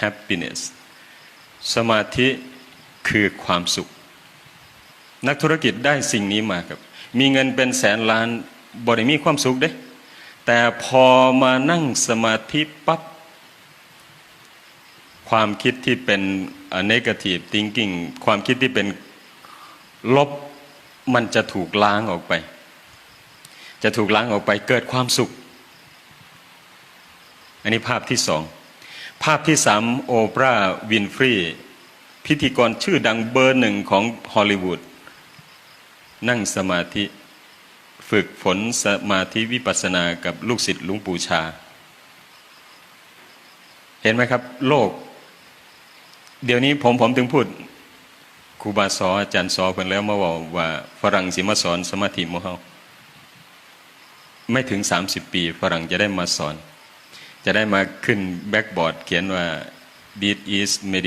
happiness สมาธิคือความสุข นักธุรกิจได้สิ่งนี้มาครับ มีเงินเป็นแสนล้านบริมีความสุขเด้ แต่พอมานั่งสมาธิปั๊บความคิดที่เป็น negative thinking ความคิดที่เป็นลบมันจะถูกล้างออกไป จะถูกล้างออกไปเกิดความสุข อันนี้ภาพที่สอง ภาพที่สามโอปราห์วินฟรีพิธีกรชื่อดังเบอร์หนึ่งของฮอลลีวูดนั่งสมาธิฝึกฝนสมาธิวิปัสสนากับลูกศิษย์ลุงปูชา เห็นไหมครับ โลก เดี๋ยวนี้ผมผมถึงพูดครูบาสออาจารย์สอคนแล้วมาบอกว่าฝรั่งสิมาสอนสมาธิโมเฮาไม่ถึง30ปีฝรั่งจะได้มาสอน จะได้มาขึ้นแบ็กบอร์ดเขียนว่า this is medit